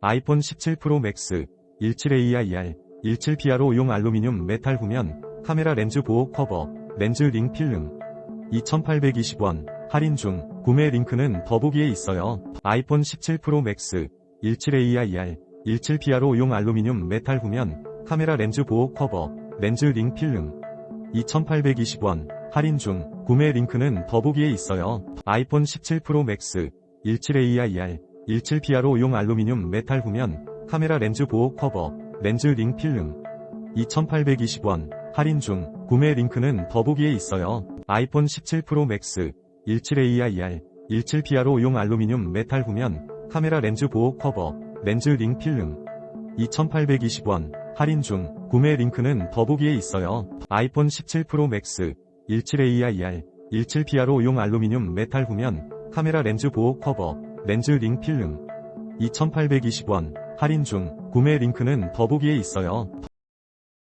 아이폰 17 프로 맥스 17AEIR 17PRO용 알루미늄 메탈 후면 카메라 렌즈 보호 커버 렌즈 링 필름 2820원 할인 중 구매 링크는 더보기에 있어요. 아이폰 17 프로 맥스 17AEIR 17PRO용 알루미늄 메탈 후면 카메라 렌즈 보호 커버 렌즈 링 필름 2820원 할인 중 구매 링크는 더보기에 있어요. 아이폰 17 프로 맥스 17AEIR 17PRO용 알루미늄 메탈 후면 카메라 렌즈 보호 커버 렌즈 링 필름 2820원 할인 중 구매 링크는 더보기에 있어요. 아이폰 17 프로 맥스 17AEIR 17PRO용 알루미늄 메탈 후면 카메라 렌즈 보호 커버 렌즈 링 필름 2820원 할인 중 구매 링크는 더보기에 있어요. 아이폰 17 프로 맥스 17AEIR 17PRO용 알루미늄 메탈 후면 카메라 렌즈 보호 커버 렌즈 링 필름 2820원 할인 중 구매 링크는 더보기에 있어요.